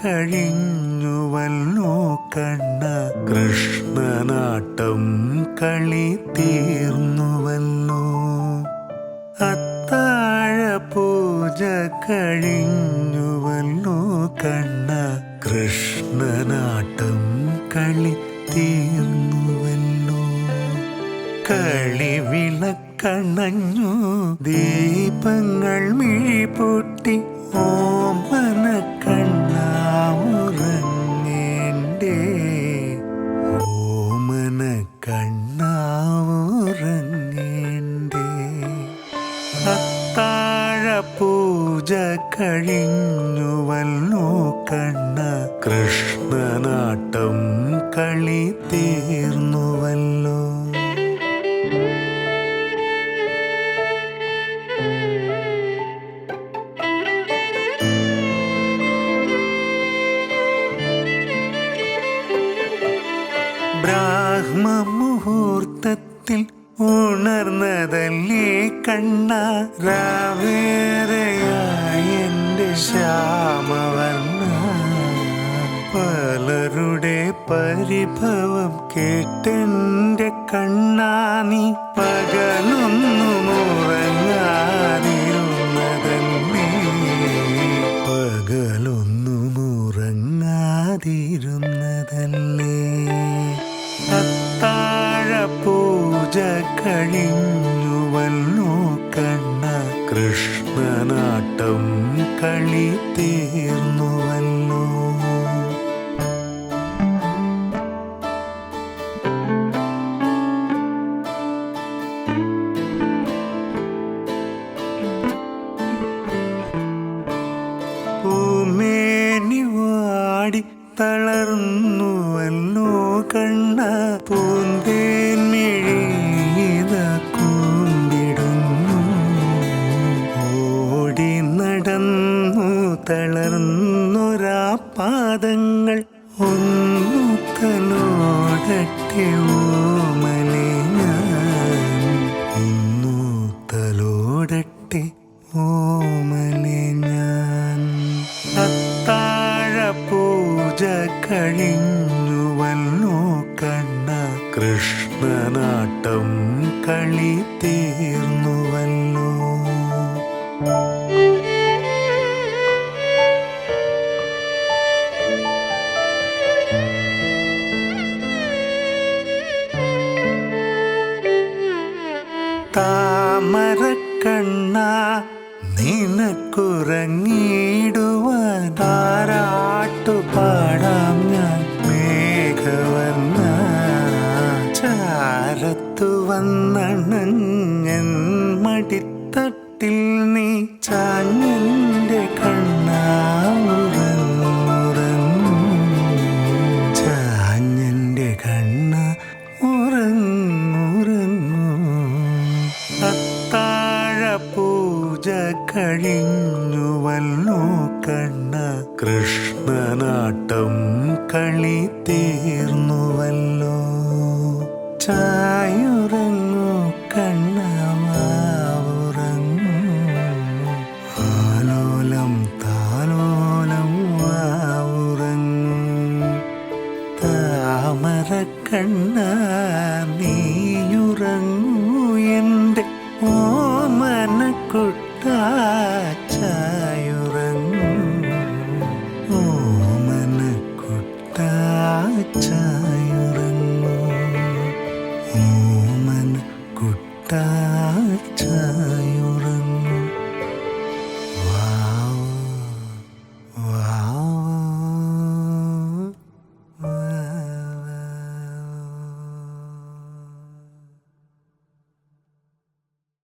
കഴിഞ്ഞുവല്ലോ കണ്ണ കൃഷ്ണനാട്ടം കളി തീർന്നുവല്ലോ അത്താഴ പൂജ കഴിഞ്ഞുവല്ലോ കണ്ണ കൃഷ്ണനാട്ടം കളി തീർന്നുവല്ലോ കളി വിളക്കണഞ്ഞു ദീപങ്ങൾ മിഴിപൊട്ടി ഓമന കഴിഞ്ഞുവല്ലോ കണ്ണ. കൃഷ്ണനാട്ടം കളി തീർന്നുവല്ലോ. ബ്രാഹ്മമുഹൂർത്തത്തിൽ ഉണർന്നതല്ലേ കണ്ണ? രാവേറെയായി എന്റെ ശ്യാമവർണ പലരുടെ പരിഭവം കേട്ടെന്റെ കണ്ണാനി പകലൊന്നും ഉറങ്ങാതിരുന്നതന്നെ പകലൊന്നും ഉറങ്ങാതിരുന്നതല്ലേ അത്താഴ പൂജ കഴിഞ്ഞുവല്ലോ. കൃഷ്ണനാട്ടം കളി തീർന്നുവല്ലോ. തളർന്നുവല്ലോ കണ്ണ പൂന്തേൻ തളർന്നൊരാ പാദങ്ങൾ ഒന്നു തലോടട്ടെ ഒന്നു തലോടട്ടെ ഓമലെ ഞാൻ. അത്താഴ പൂജ കഴിഞ്ഞുവല്ലോ കണ്ണ കൃഷ്ണനാട്ടം കളി തീർന്നുവല്ലോ താമരക്കണ്ണ നിനക്കുറങ്ങിടുവാൻ താരാട്ടു പാടാം ഞാൻ. മേഘവന്ന ചാരത്തു വന്നണഞ്ഞൻ മടിത്തട്ടിൽ കഴിഞ്ഞുവല്ലോ കണ്ണ. കൃഷ്ണനാട്ടം കളി തീർന്നുവല്ലോ. ചായുറങ്ങു കണ്ണമാവുറങ്ങു. കണ്ണ നീയുറങ്ങും. കാച്ചായുറങ്ങും ഓമന കുട്ടാച്ചായുറങ്ങും ഓമന കുട്ടാ